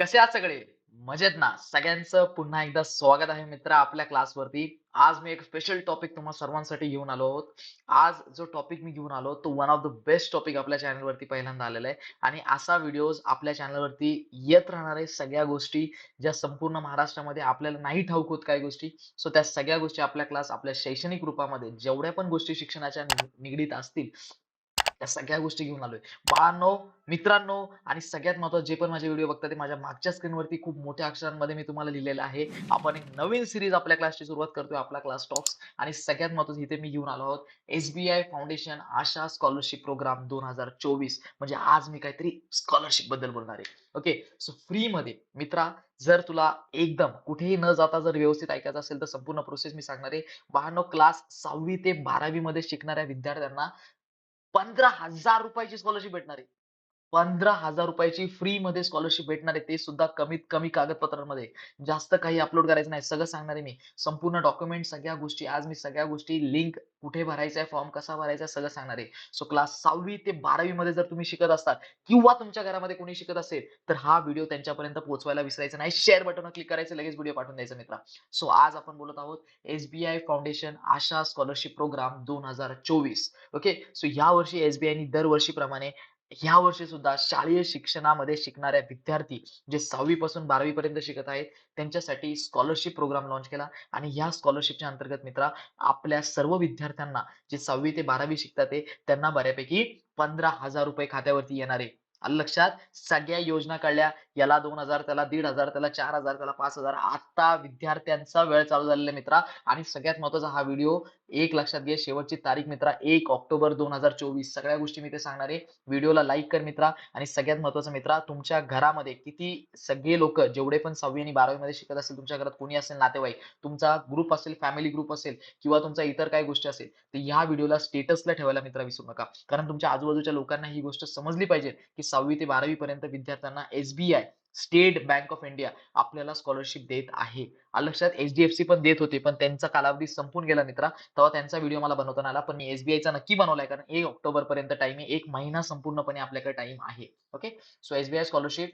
कसे आहात सगळे? मजेत ना? सगळ्यांचं पुन्हा एकदा स्वागत आहे मित्र आपल्या क्लासवरती. आज मी एक स्पेशल टॉपिक तुम्हा सर्वांसाठी घेऊन आलो आहोत. आज जो टॉपिक मी घेऊन आलो तो one of the best topic आपल्या चॅनलवरती पहिल्यांदा आलेला आहे. आणि असा व्हिडिओज आपल्या चॅनलवरती येत राहणार आहे सगळ्या गोष्टी ज्या संपूर्ण महाराष्ट्रामध्ये आपल्याला नाही ठाऊक होत काही गोष्टी. सो त्या सगळ्या गोष्टी आपल्या क्लास आपल्या शैक्षणिक रूपामध्ये जेवढ्या पण गोष्टी शिक्षणाच्या निगडीत असतील त्या सगळ्या गोष्टी घेऊन आलोय. बाळांनो मित्रांनो आणि सगळ्यात महत्वाचं जे पण माझे व्हिडिओ बघतात ते माझ्या मागच्या स्क्रीनवरती खूप मोठ्या अक्षरांमध्ये मी तुम्हाला लिहिलेलं आहे. आपण एक नवीन सिरीज आपल्या क्लासची सुरुवात करतोय आपला क्लास टॉक्स आणि सगळ्यात महत्वाचं इथे मी घेऊन आलो आहोत. SBI foundation Asha scholarship program दोन हजार चोवीस. म्हणजे आज मी काहीतरी स्कॉलरशिपबद्दल बोलणार आहे. ओके सो फ्री मध्ये मित्रा जर तुला एकदम कुठेही न जाता जर व्यवस्थित ऐकायचं असेल तर संपूर्ण प्रोसेस मी सांगणार आहे. बहाण्णव क्लास सहावी ते बारावी मध्ये शिकणाऱ्या विद्यार्थ्यांना पंधरा हजार रुपयाची स्कॉलरशिप भेटणार आहे. पंधरा हजार रुपयाची फ्री मध्ये स्कॉलरशिप भेटणार आहे. ते सुद्धा कमीत कमी कागदपत्रांमध्ये. जास्त काही अपलोड करायचं नाही. सगळं सांगणार आहे मी. संपूर्ण डॉक्युमेंट सगळ्या गोष्टी आज मी सगळ्या गोष्टी लिंक कुठे भरायचा आहे फॉर्म कसा भरायचा सगळं सांगणार आहे. सो क्लास सहावी ते बारावी मध्ये जर तुम्ही शिकत असतात किंवा तुमच्या घरामध्ये कोणी शिकत असेल तर हा व्हिडिओ त्यांच्यापर्यंत पोहोचवायला विसरायचा नाही. शेअर बटन क्लिक करायचं लगेच व्हिडिओ पाठवून द्यायचा मित्रा. सो आज आपण बोलत आहोत SBI foundation Asha scholarship program दोन हजार चोवीस. ओके सो या वर्षी एसबीआयनी दरवर्षीप्रमाणे ह्या वर्षी सुद्धा शालेय शिक्षणामध्ये शिकणाऱ्या विद्यार्थी जे सहावी पासून बारावी पर्यंत शिकत आहेत त्यांच्यासाठी स्कॉलरशिप प्रोग्राम लॉन्च केला. आणि ह्या स्कॉलरशिपच्या अंतर्गत मित्रा आपल्या सर्व विद्यार्थ्यांना जे सहावी ते बारावी शिकतात ते त्यांना बऱ्यापैकी पंधरा हजार रुपये खात्यावरती येणार आहे. आलं लक्षात? सगळ्या योजना काढल्या. याला दोन हजार त्याला दीड हजार त्याला चार हजार त्याला पाच हजार. आता विद्यार्थ्यांचा वेळ चालू झालेला मित्रा. आणि सगळ्यात महत्त्वाचा हा व्हिडिओ एक लक्षात घे. शेवटची तारीख मित्रा एक ऑक्टोबर दोन हजार चोवीस. सगळ्या गोष्टी मी ते सांगणार आहे. व्हिडिओला लाईक कर मित्रा. आणि सगळ्यात महत्वाचं मित्रा तुमच्या घरामध्ये किती सगळे लोक जेवढे पण सहावी आणि बारावी मध्ये शिकत असेल तुमच्या घरात कोणी असेल नातेवाईक तुमचा ग्रुप असेल फॅमिली ग्रुप असेल किंवा तुमचा इतर काही गोष्टी असेल तर ह्या व्हिडिओला स्टेटसला ठेवायला मित्रा विसरू नका. कारण तुमच्या आजूबाजूच्या लोकांना ही गोष्ट समजली पाहिजे की सहावी ते बारावी पर्यंत विद्यार्थ्यांना SBI state bank of India आपल्याला स्कॉलरशिप देत आहे. आलं लक्षात एचडीएफसी पण देत होते पण त्यांचा कालावधी संपून गेला मित्रा. तेव्हा त्यांचा व्हिडिओ मला बनवता नाही आला पण मी एसबीआयचा नक्की बनवलाय कारण एक ऑक्टोबर पर्यंत टाइम आहे. एक महिना संपूर्णपणे आपल्याकडे टाइम आहे. Okay so SBI scholarship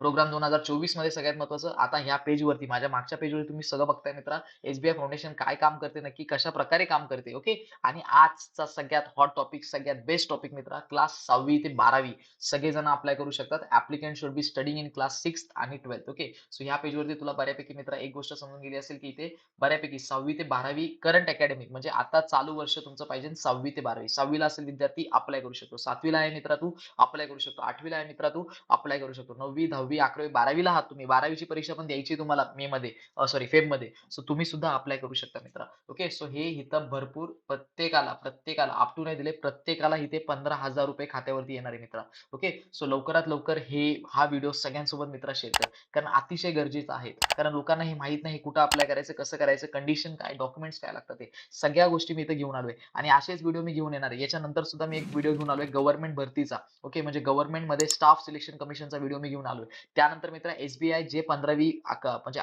program दोन हजार चोवीसमध्ये सगळ्यात महत्वाचं. आता ह्या पेजवरती माझ्या मागच्या पेजवर तुम्ही सगळं बघताय मित्रा. एसबीआय फाउंडेशन काय काम करते नक्की कशा प्रकारे काम करते ओके? आणि आजचा सगळ्यात हॉट टॉपिक सगळ्यात बेस्ट टॉपिक मित्रा क्लास सहावी ते बारावी. सगळेजण अप्लाय करू शकतात. Applicant should be studying in class six आणि ट्वेल्थ ओके? सो ह्या पेजवरती तुला बऱ्यापैकी मित्रा एक गोष्ट समजून गेली असेल की इथे बऱ्यापैकी सहावी ते बारावी करंट अकॅडमिक म्हणजे आता चालू वर्ष तुमचं पाहिजे सहावी ते बारावी. सहावीला असेल विद्यार्थी अप्लाय करू शकतो. सातवीला आहे मित्रा तू अप्लाय करू शकतो. आठवीला आहे मित्रा तू अप्लाय करू शकतो. नववी दहावी अकरावी बारावीला आहात तुम्ही. बारावीची परीक्षा पण द्यायची तुम्हाला मे मध्ये सॉरी फेबमध्ये. सो तुम्ही सुद्धा अप्लाय करू शकता मित्र. ओके सो हे इथं भरपूर प्रत्येकाला प्रत्येकाला आपटू टू नाही दिले प्रत्येकाला इथे पंधरा हजार रुपये खात्यावरती येणार आहे मित्र. ओके सो लवकरात लवकर हे हा व्हिडिओ सगळ्यांसोबत मित्र शेअर कर. कारण अतिशय गरजेचं आहे. कारण लोकांना हे माहीत नाही कुठं अप्लाय करायचं कसं करायचं कंडिशन काय डॉक्युमेंट्स काय लागतात ते. सगळ्या गोष्टी मी इथे घेऊन आलोय. आणि असेच व्हिडिओ मी घेऊन येणार आहे. याच्यानंतर सुद्धा मी एक व्हिडिओ घेऊन आलोय गव्हर्नमेंट भरतीचा. ओके म्हणजे गव्हर्नमेंटमध्ये स्टाफ सिलेक्शन कमिशनचा व्हिडिओ मी घेऊन आलोय. त्यानंतर मित्र एसबीआय जे पंधरावी म्हणजे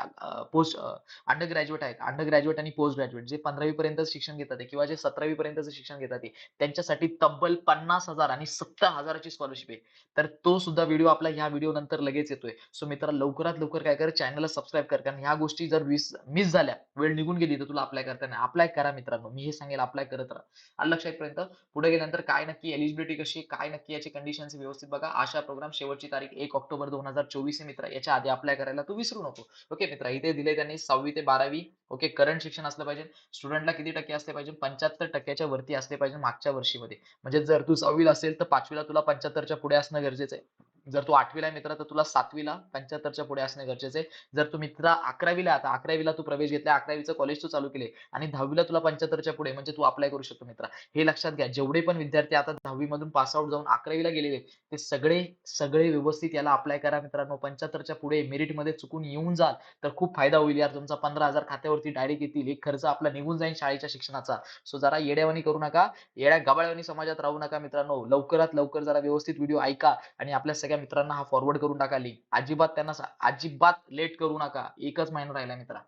पोस्ट अंडर ग्रॅज्युएट आहेत. अंडर ग्रॅज्युएट आणि पोस्ट ग्रॅज्युएट जे पंधरावी पर्यंत शिक्षण घेतात आहे किंवा जे सतरावी पर्यंतचं शिक्षण घेतात आहे, त्यांच्यासाठी तब्बल पन्नास हजार आणि सत्तर हजाराची स्कॉलरशिप आहे. तर तो सुद्धा व्हिडिओ आपला ह्या व्हिडिओ नंतर लगेच येतोय. सो मित्र लवकरात लवकर काय कर चॅनलला सबस्क्राईब कर. कारण ह्या गोष्टी जर मिस झाल्या वेळ निघून गेली तर तुला अप्लाय करता नाही अप्लाय करा मित्रांनो. मी हे सांगेल अप्लाय करत राहा. आलं लक्षात पर्यंत पुढे गेल्यानंतर काय नक्की एलिजिबिलिटी कशी काय नक्की याची कंडिशन्स व्यवस्थित बघा. आशा प्रोग्राम शेवटची तारीख एक ऑक्टोबर दोन हजार चोवीस मित्र याच्या आधी अप्लाय करायला तू विसरू नको. ओके मित्र इथे दिले त्यांनी सहावी ते बारावी. ओके करंट शिक्षण असलं पाहिजे. स्टुडंटला किती टक्के असले पाहिजे? पंच्याहत्तर टक्क्याच्या वरती असले पाहिजे मागच्या वर्षीमध्ये. म्हणजे जर तू सहावीला असेल तर पाचवीला तुला पंच्याहत्तरच्या पुढे असणं गरजेचं आहे. जर तू आठवीला आहे मित्र तर तुला सातवीला पंच्याहत्तरच्या पुढे असणं गरजेचं आहे. जर तू मित्र अकरावीला आता अकरावीला तू प्रवेश घेतला अकरावीचं कॉलेज तू चालू केले आणि दहावीला तुला पंच्याहत्तरच्या पुढे म्हणजे तू अप्लाय करू शकतो मित्र. हे लक्षात घ्या जेवढे पण विद्यार्थी आता दहावी मधून पास आउट जाऊन अकरावीला गेलेले ते सगळे सगळे व्यवस्थित याला अप्लाय करा मित्रांनो. पंच्याहत्तरच्या पुढे मेरिटमध्ये चुकून येऊन जाल तर खूप फायदा होईल यार तुमचा. पंधरा हजार खात्यावर वरती डायरेक्ट येतील. एक खर्च आपला निघून जाईल शाळेच्या शिक्षणाचा. सो जरा येड्यावानी करू नका. येड्या गबाळ्यावानी समाजात राहू नका मित्रांनो. लवकरात लवकर जरा व्यवस्थित व्हिडिओ ऐका आणि आपल्या सगळ्या मित्रांना हा फॉरवर्ड करून टाका लिंक अजिबात त्यांना अजिबात लेट करू नका. एकच महिना राहिला मित्रा.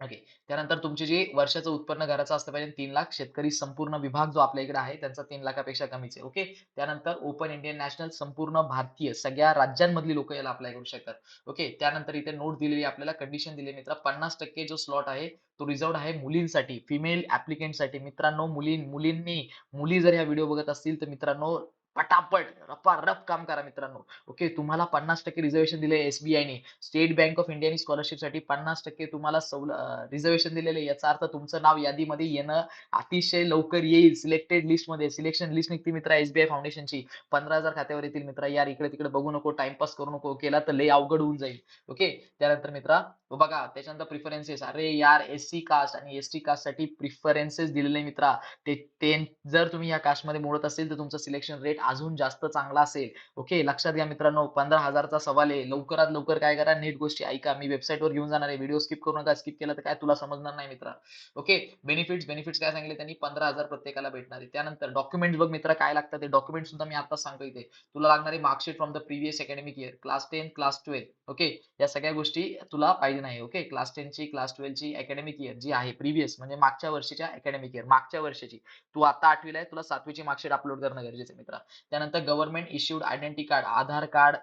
ओके. त्यानंतर तुमचे जे वर्षाचं उत्पन्न घराचं असतं पाहिजे तीन लाख. शेतकरी संपूर्ण विभाग जो आपल्या इकडे आहे त्यांचा तीन लाखापेक्षा कमीच आहे. ओके. त्यानंतर ओपन इंडियन नॅशनल संपूर्ण भारतीय सगळ्या राज्यांमधली लोक याला अप्लाय करू शकतात. ओके. त्यानंतर इथे नोट दिलेली आपल्याला कंडिशन दिली मित्र पन्नास टक्के जो स्लॉट आहे तो रिझर्व आहे मुलींसाठी, फिमेल ॲप्लिकंटसाठी. मित्रांनो मुलीं मुलींनी मुली जर ह्या व्हिडिओ बघत असतील तर मित्रांनो पटापट, रपारप काम करा मित्रांनो. ओके. तुम्हाला पन्नास टक्के रिझर्वेशन दिले एस-बी-आयने. स्टेट बँक ऑफ इंडियाने स्कॉलरशिपसाठी 50% तुम्हाला सवल रिझर्वेशन दिलेले याचा अर्थ तुमचं नाव यादीमध्ये येणं अतिशय लवकर येईल. सिलेक्टेड लिस्टमध्ये सिलेक्शन लिस्ट निघते मित्रा एस-बी-आय फाउंडेशनची. 15,000 खात्यावर येतील मित्रा. यार इकडे-तिकडे बघू नको, टाइमपास करू नको. केला तर लय अवघड होऊन जाईल. ओके. त्यानंतर मित्रा बघा त्याच्यानंतर प्रिफरन्सेस. अरे यार एस-सी कास्ट आणि एस-टी कास्टसाठी प्रिफरन्सेस दिलेले मित्रा. ते ते जर तुम्ही या कास्टमध्ये मोडत असेल तर तुमचं सिलेक्शन रेट अजून जास्त चांगला असेल. ओके. लक्षात घ्या मित्रांनो पंधरा हजारचा सवाल आहे. लवकरात लवकर काय करा नीट गोष्टी ऐका. मी वेबसाईटवर घेऊन जाणार आहे. व्हिडिओ स्किप करू नका. स्किप केला तर काय तुला समजणार नाही मित्र ओके. बेनिफिट्स बेनिफिट्स काय सांगितले त्यांनी पंधरा हजार प्रत्येकाला भेटणार आहे. त्यानंतर डॉक्युमेंट्स बघ मित्र काय लागतात ते डॉक्युमेंट्स सुद्धा मी आता सांगतो इथे. तुला लागणारी marksheet from the previous academic year, class ten class 12 okay. या सगळ्या गोष्टी तुला पाहिजे नाही ओके. क्लास 10 ची, क्लास ट्वेल्वची अकॅडमिक इयर जी आहे प्रिव्हियस म्हणजे मागच्या वर्षीच्या अकॅडमिक इयर मागच्या वर्षीची. तू आता आठवीला आहे तुला सातवीची मार्कशीट अपलोड करणं गरजेचं मित्र मित्रा. त्यानंतर government issued identity card, Aadhaar card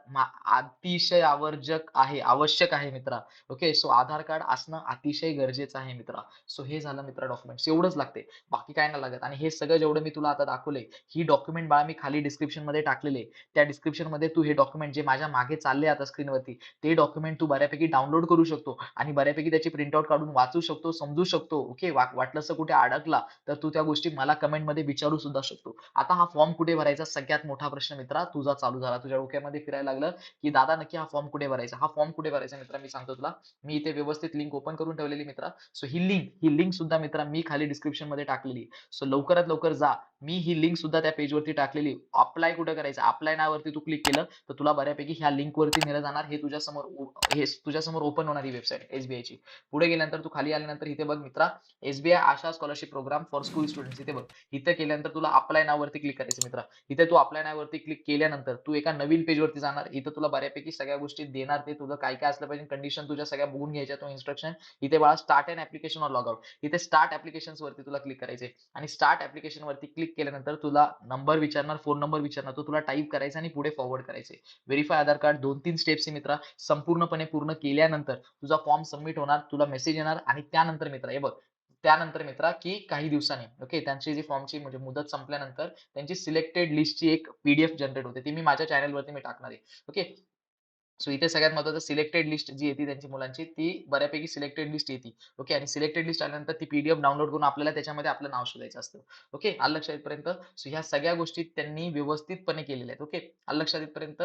अतिशय आवर्जक आहे, आवश्यक आहे मित्रा. ओके. सो आधार कार्ड असणं अतिशय गरजेचं आहे मित्रा. सो हे झालं मित्रा डॉक्युमेंट्स एवढंच लागते. बाकी काय नाही लागत आणि हे सगळं जेवढं मी तुला आता दाखवले ही डॉक्युमेंट बाळा मी खाली डिस्क्रिप्शनमध्ये टाकलेले त्या डिस्क्रिप्शनमध्ये तू हे डॉक्युमेंट जे माझ्या मागे चालले आता स्क्रीनवरती ते डॉक्युमेंट तू बऱ्यापैकी डाउनलोड करू शकतो आणि बऱ्यापैकी त्याची प्रिंट आउट काढून वाचू शकतो, समजू शकतो. ओके. वाटलंस तर कुठे अडकला तर तू त्या गोष्टी मला कमेंटमध्ये विचारू सुद्धा शकतो. आता हा फॉर्म कुठे भरायचा सगळ्यात मोठा प्रश्न मित्रा तुझा चालू झाला. तुझ्या डोक्यामध्ये फिरायला लागलं, की दादा नक्की हा फॉर्म कुठे भरायचा? हा फॉर्म कुठे भरायचा मित्रा मी सांगतो तुला. मी इथे व्यवस्थित लिंक ओपन करून ठेवलेली मित्रा. सो ही लिंक ही लिंक सुद्धा मित्रा मी खाली डिस्क्रिप्शनमध्ये टाकलेली सो लवकरात लवकर जा. मी ही लिंक सुद्धा त्या पेजवरती टाकलेली अप्लाय कुठे करायचं? अप्लाय नावरती तू क्लिक केलं तर तुला बऱ्यापैकी ह्या लिंकवरती नेलं जाणार. हे तुझ्या समोर हे तुझ्या समोर ओपन होणार ही वेबसाईट एसबीआय ची पुढे गेल्यानंतर तू खाली आल्यानंतर इथे बघ मित्रा SBI Asha scholarship program for school students इथे बघ. इथे केल्यानंतर तुला अप्लाय नावरती क्लिक करायचं मित्रा. इथे तू अप्लाय वरती क्लिक केल्यानंतर तू एका नवीन पेजवरती जाणार. इथं तुला बऱ्यापैकी सगळ्या गोष्टी देणार ते तुझं काय काय असलं पाहिजे कंडिशन तुझ्या सगळ्या बघून घ्यायच्या तो इन्स्ट्रक्शन. इथे बाळा start and application or log out. इथे स्टार्ट ऍप्लिकेशन वरती तुला क्लिक करायचे आणि स्टार्ट ऍप्लिकेशन वरती क्लिक केल्यानंतर तुला नंबर विचारणार, फोन नंबर विचारणार. तो तुला टाईप करायचा आणि पुढे फॉरवर्ड करायचे व्हेरीफाय आधार कार्ड 2-3 स्टेप्स आहे मित्रा. संपूर्णपणे पूर्ण केल्यानंतर तुझा फॉर्म सबमिट होणार. तुला मेसेज येणार आणि त्यानंतर मित्रा हे बघ त्यानंतर मित्रा की काही दिवसांनी ओके त्यांची जी फॉर्मची म्हणजे मुदत संपल्यानंतर त्यांची सिलेक्टेड लिस्टची एक पीडीएफ जनरेट होते. ती मी माझ्या चॅनलवरती मी टाकणार आहे. ओके. सो इथे सगळ्यात महत्त्वाचं सिलेक्टेड लिस्ट जी येते त्यांची मुलांची ती बऱ्यापैकी सिलेक्टेड लिस्ट येते. ओके आणि सिलेक्टेड लिस्ट आल्यानंतर ती पीडीएफ डाउनलोड करून आपल्याला त्याच्यामध्ये आपलं नाव शोधायचं असतं. ओके. आल लक्षात इथपर्यंत? सो ह्या सगळ्या गोष्टी त्यांनी व्यवस्थितपणे केलेल्या आहेत. ओके. आल लक्षात इथपर्यंत?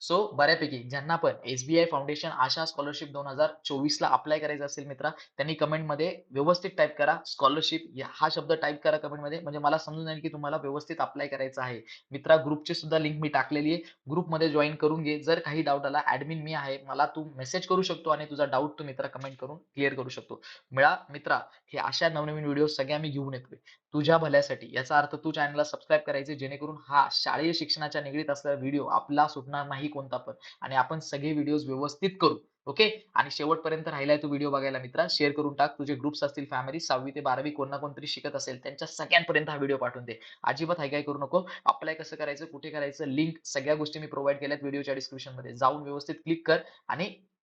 सो बऱ्यापैकी ज्यांना पण एस-बी-आय फाउंडेशन आशा स्कॉलरशिप 2024 ला अप्लाय करायचं असेल मित्रा त्यांनी कमेंटमध्ये व्यवस्थित टाइप करा स्कॉलरशिप हा शब्द टाइप करा कमेंटमध्ये म्हणजे मला समजून येईल की तुम्हाला व्यवस्थित अप्लाय करायचं आहे. मित्रा ग्रुपची सुद्धा लिंक मी टाकलेली आहे. ग्रुपमध्ये जॉईन करून घे. जर काही डाऊट आला ऍडमिन मी आहे. मला तू मेसेज करू शकतो आणि तुझा डाऊट तू मित्रा कमेंट करून क्लिअर करू शकतो. मिळा मित्रा हे अशा नवनवीन व्हिडिओ सगळ्या मी घेऊन येतोय. तुझ्या भल्यासाठी. याचा अर्थ तू चॅनलला सबस्क्राईब करायचे जेणेकरून हा शालेय शिक्षणाच्या निगडीत असलेला व्हिडिओ आपला सुटणार नाही कोणता पण आणि आपण सगळे व्हिडिओज व्यवस्थित करू. ओके. आणि शेवटपर्यंत राहिलाय तू व्हिडिओ बघायला मित्रा शेअर करून टाक. तुझे ग्रुप्स असतील फॅमिली सहावी ते 12वी कोण कोणतरी शिकत असेल त्यांच्या सगळ्यांपर्यंत हा व्हिडिओ पाठवून दे. अजिबात हाय-काय करू नको. अप्लाय कसं करायचं, कुठे करायचं, लिंक सगळ्या गोष्टी मी प्रोव्हाइड केल्यात व्हिडिओच्या डिस्क्रिप्शनमध्ये. जाऊन व्यवस्थित क्लिक कर आणि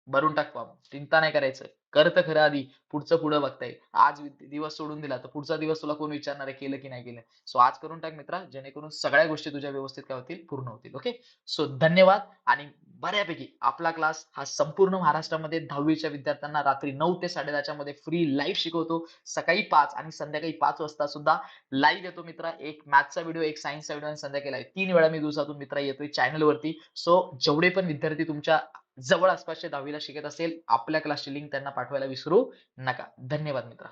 भरून टाक फॉर्म. चिंता नाही करायचं. कर तर खरं आधी. पुढचं पुढं बघताय आज दिवस सोडून दिला तर पुढचा दिवस तुला कोण विचारणार आहे केलं की नाही केलं. सो आज करून टाक मित्रा जेणेकरून सगळ्या गोष्टी तुझ्या व्यवस्थित काय होतील पूर्ण होतील. ओके. सो धन्यवाद आणि बऱ्यापैकी आपला क्लास हा संपूर्ण महाराष्ट्रामध्ये 10वीच्या विद्यार्थ्यांना रात्री नऊ ते 10:30च्या मध्ये फ्री लाईव्ह शिकवतो. सकाळी पाच आणि संध्याकाळी पाच वाजता सुद्धा लाईव्ह येतो मित्रा. एक मॅथ्सचा व्हिडिओ, एक सायन्सचा व्हिडिओ आणि संध्याकाळी लाईव्ह तीन वेळा मी दिवसातून मित्रा येतोय चॅनलवरती. सो जेवढे पण विद्यार्थी तुमच्या जवळ आसपासच्या दहावीला शिकत असेल आपल्या क्लासची लिंक त्यांना पाठवायला विसरू नका. धन्यवाद मित्रा.